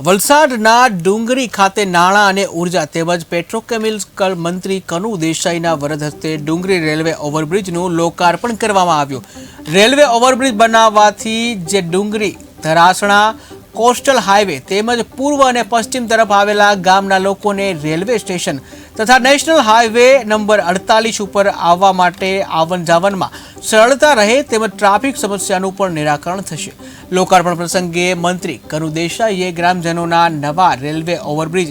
વલસાડના ડુંગરી ખાતે નાણાં અને ઊર્જા તેમજ પેટ્રોકેમિકલ મંત્રી કનુ દેસાઈના વરદ હસ્તે ડુંગરી રેલવે ઓવરબ્રિજનું લોકાર્પણ કરવામાં આવ્યું. રેલવે ઓવરબ્રિજ બનાવવાથી જે ડુંગરી, ધરાસણા, કોસ્ટલ હાઈવે તેમજ પૂર્વ અને પશ્ચિમ તરફ આવેલા ગામના લોકોને રેલવે સ્ટેશન તથા નેશનલ હાઈવે નંબર અડતાલીસ ઉપર આવવા માટે આવન જાવનમાં સરળતા રહે તેમજ ટ્રાફિક સમસ્યાનું પણ નિરાકરણ થશે. લોકાર્પણ પ્રસંગે મંત્રી કનુ દેસાઈએ ગ્રામજનોના નવા રેલવે ઓવરબ્રિજ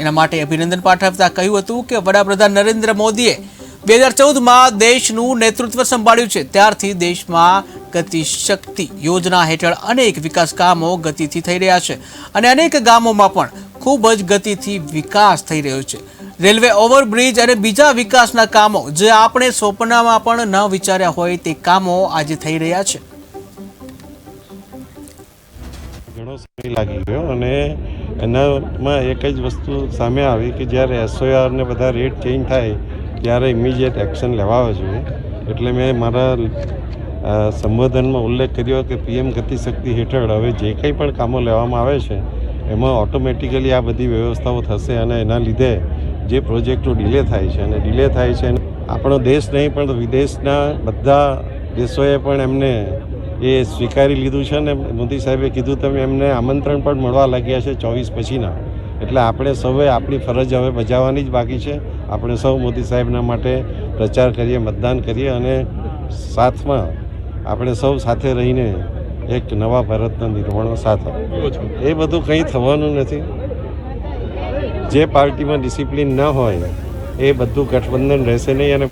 એના માટે અભિનંદન પાઠવતા કહ્યું હતું કે વડાપ્રધાન નરેન્દ્ર મોદીએ બે હજાર ચૌદમાં દેશનું નેતૃત્વ સંભાળ્યું છે. ત્યારથી દેશમાં ગતિ શક્તિ યોજના હેઠળ અનેક વિકાસ કામો ગતિથી થઈ રહ્યા છે અને અનેક ગામોમાં પણ ખૂબ જ ગતિથી વિકાસ થઈ રહ્યો છે. રેલવે ઓવરબ્રિજ અને બીજા વિકાસના કામો જે આપણે સ્વપ્નમાં પણ ન વિચાર્યા હોય તે કામો આજે થઈ રહ્યા છે. ઘણો સમય લાગી ગયો અને એનામાં એક જ વસ્તુ સામે આવી કે જ્યારે એસઓઆર ને બધા રેટ ચેન્જ થાય ત્યારે ઇમિડિયેટ એક્શન લેવા જોઈએ. એટલે મેં મારા સંબોધનમાં ઉલ્લેખ કર્યો કે પીએમ ગતિશક્તિ હેઠળ હવે જે કંઈ પણ કામો લેવામાં આવે છે, એમાં ઓટોમેટિકલી આ બધી વ્યવસ્થાઓ થશે અને એના લીધે જે પ્રોજેક્ટો ડિલે થાય છે અને ડિલે થાય છે આપણો દેશ નહીં પણ વિદેશના બધા દેશોએ પણ એમને એ સ્વીકારી લીધું છે ને મોદી સાહેબે કીધું તમે એમને આમંત્રણ પણ મળવા લાગ્યા છે ચોવીસ પછીના. એટલે આપણે સૌએ આપણી ફરજ હવે બજાવવાની જ બાકી છે. આપણે સૌ મોદી સાહેબના માટે પ્રચાર કરીએ મતદાન કરીએ અને સાથમાં આપણે સૌ સાથે રહીને એક નવા ભારતના નિર્માણો સાથ એ બધું કંઈ થવાનું નથી. જે પાર્ટીમાં ડિસિપ્લિન ન હોય એ બધું ગઠબંધન રહેશે નહીં અને